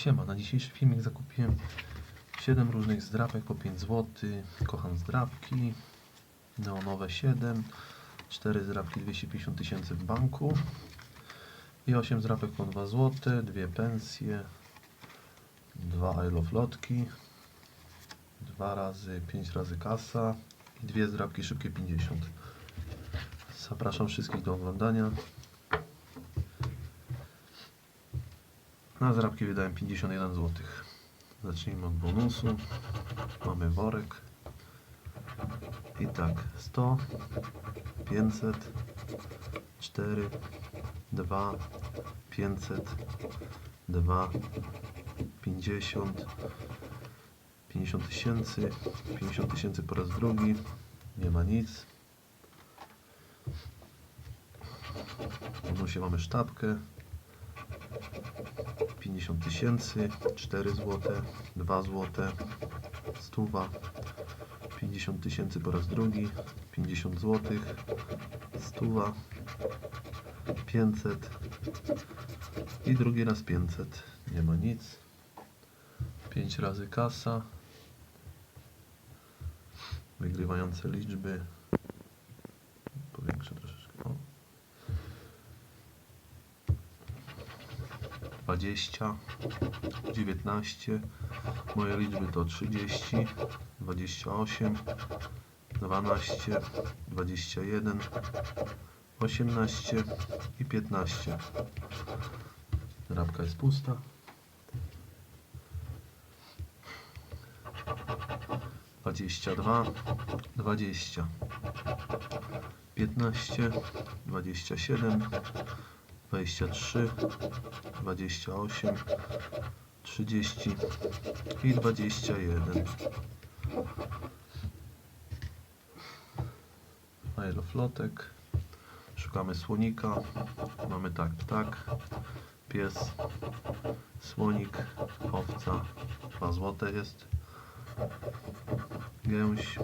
Siema, na dzisiejszy filmik zakupiłem 7 różnych zdrapek po 5 zł. Kocham zdrapki. Neonowe 7. 4 zdrapki 250 tysięcy w banku. I 8 zdrapek po 2 zł. 2 pensje. 2 I love lotki. 2 razy 5 razy kasa. I 2 zdrapki szybkie 50. Zapraszam wszystkich do oglądania. Na zrabki wydałem 51 zł. Zacznijmy od bonusu. Mamy worek. I tak, 100, 500, 4, 2, 500, 2, 50, 50 tysięcy, 50 tysięcy po raz drugi. Nie ma nic. W bonusie mamy sztabkę. 50 tysięcy, 4 zł, 2 zł, stuwa, 50 tysięcy po raz drugi, 50 zł, stuwa, 500 i drugi raz 500, nie ma nic, 5 razy kasa, wygrywające liczby, 20, 19, moje liczby to 30, 28, 12, 21, 18 i 15. Rabka jest pusta. Dwadzieścia dwa, dwadzieścia, piętnaście, dwadzieścia siedem, dwadzieścia trzy, 28, 30 i 21. Aeroflotek. Szukamy słonika. Mamy tak, ptak, pies, słonik, owca, 2 złote jest, gęś,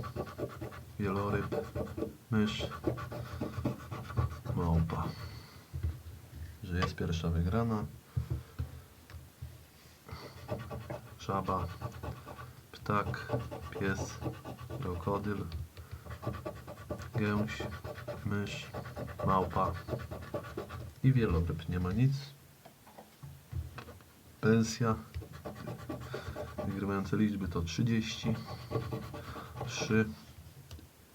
wieloryb, mysz, małpa że jest pierwsza wygrana. Żaba, ptak, pies, krokodyl, gęś, mysz, małpa i wieloryb. Nie ma nic. Pensja. Wygrywające liczby to 30, 3.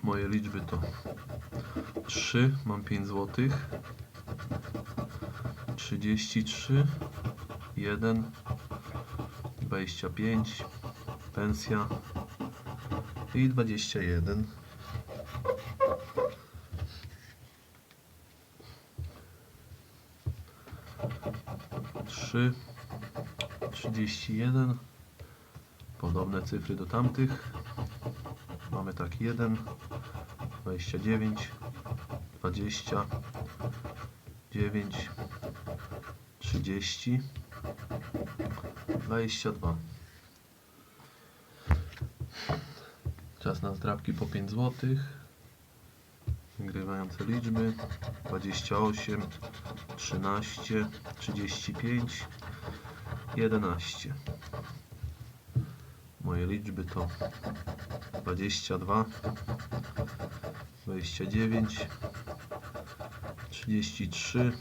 Moje liczby to 3. Mam 5 złotych. 33, 1, 25, pensja i 21. Trzy, trzydzieści jeden. Podobne cyfry do tamtych. Mamy tak jeden, dwadzieścia dziewięć, dwadzieścia dziewięć, 30 22 Czas na zdrabki po 5 zł Wygrywające liczby. 28 13 35 11 Moje liczby to 22 29 33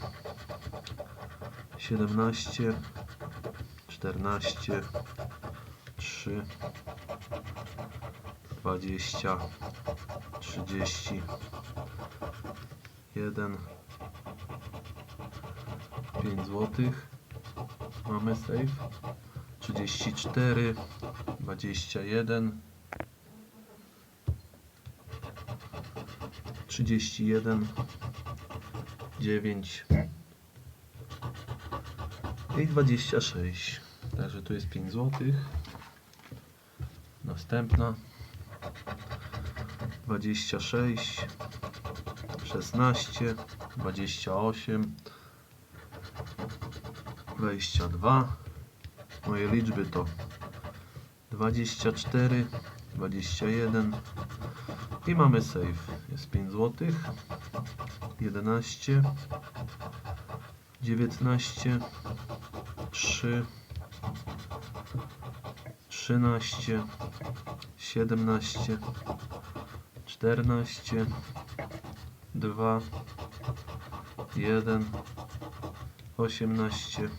17, 14, 3, 20, 30, 1, 5 złotych. Mamy safe. 34, 21, 31, 9, i 26. Także tu jest 5 zł. Następna 26, 16, 28, 22. Moje liczby to 24, 21 i mamy save. Jest 5 zł. 11, 19, 3, trzynaście, siedemnaście, czternaście, dwa, jeden, osiemnaście,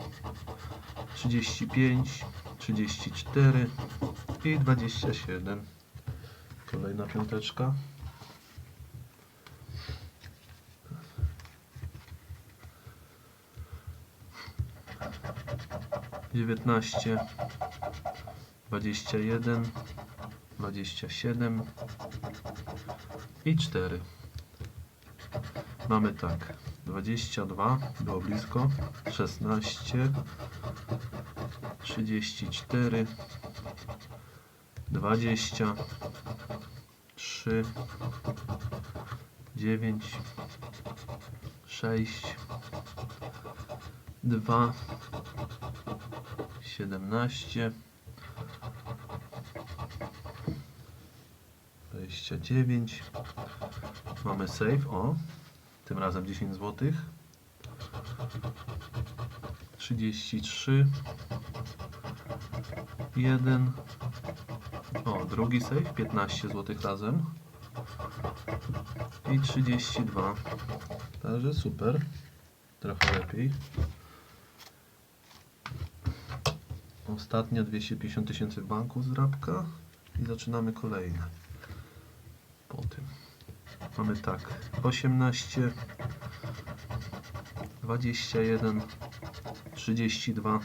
trzydzieści pięć, trzydzieści cztery i dwadzieścia siedem. Kolejna piąteczka. Dziewiętnaście, dwadzieścia jeden, dwadzieścia siedem i cztery. Mamy tak, 22, było blisko, 16, 34, 20, 3, 9, 6, 2, 17, 29, mamy save, o, tym razem 10 zł. 33 1 O, drugi save 15 zł razem. I 32. Także super. Trochę lepiej. Ostatnia 250 tysięcy w banku z drapka i zaczynamy kolejne. Po tym. Mamy tak, 18, 21, 32,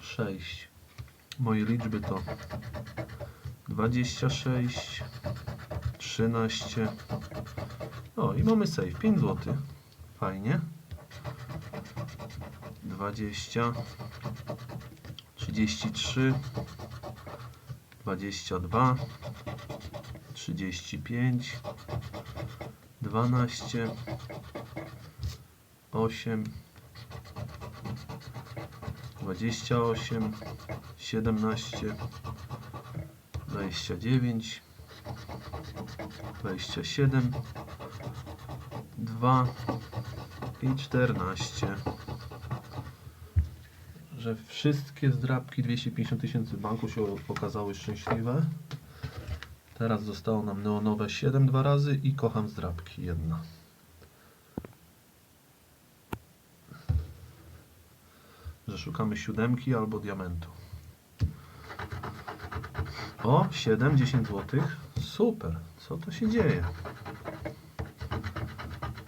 6. Moje liczby to 26, 13. O, i mamy save, 5 zł. Fajnie. 20, 33, 22, 35, 12, 8, 28, 17, 29, 27, 2 i 14. Że wszystkie zdrabki 250 tysięcy banku się okazały szczęśliwe. Teraz zostało nam neonowe 7 dwa razy i kocham zdrabki jedna. Że szukamy siódemki albo diamentu. O, 7, 10 zł. Super. Co to się dzieje?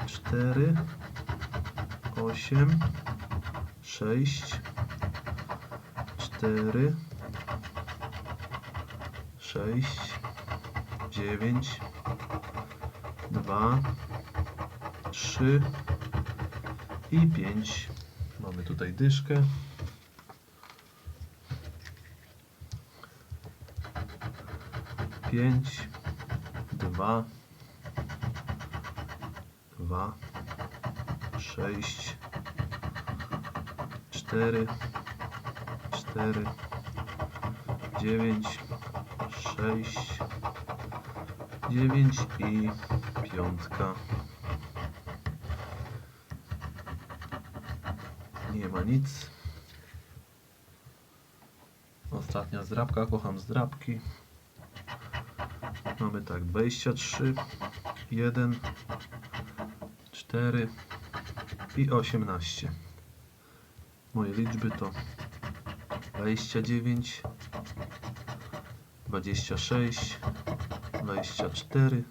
4, 8, 6, 4, 6, 9, 2, 3 i 5. Mamy tutaj dyszkę. Pięć, dwa, dwa, sześć, cztery, cztery, dziewięć, sześć, dziewięć i piątka. Nie ma nic. Ostatnia zdrabka, kocham zdrabki. Mamy tak 23, 1, 4 i 18. Moje liczby to 29, 26, 24,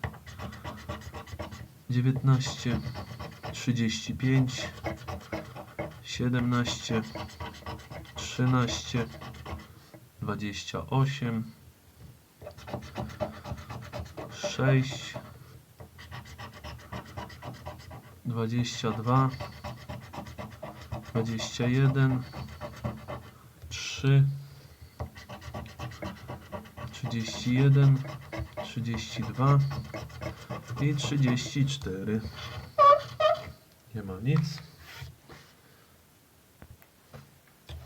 19, 35, 17, 13, 28, 6, 22, 21, 3, 31, 32 i 34. Nie ma nic.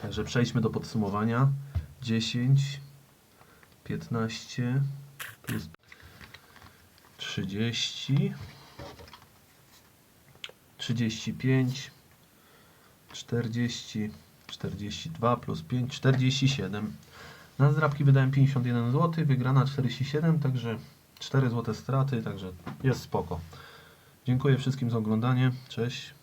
Także przejdźmy do podsumowania. 10, 15 plus 30, 35, 40, 42 plus 5, 47. Na zdrabki wydałem 51 zł, wygrana 47, także 4 zł straty, także jest spoko. Dziękuję wszystkim za oglądanie. Cześć.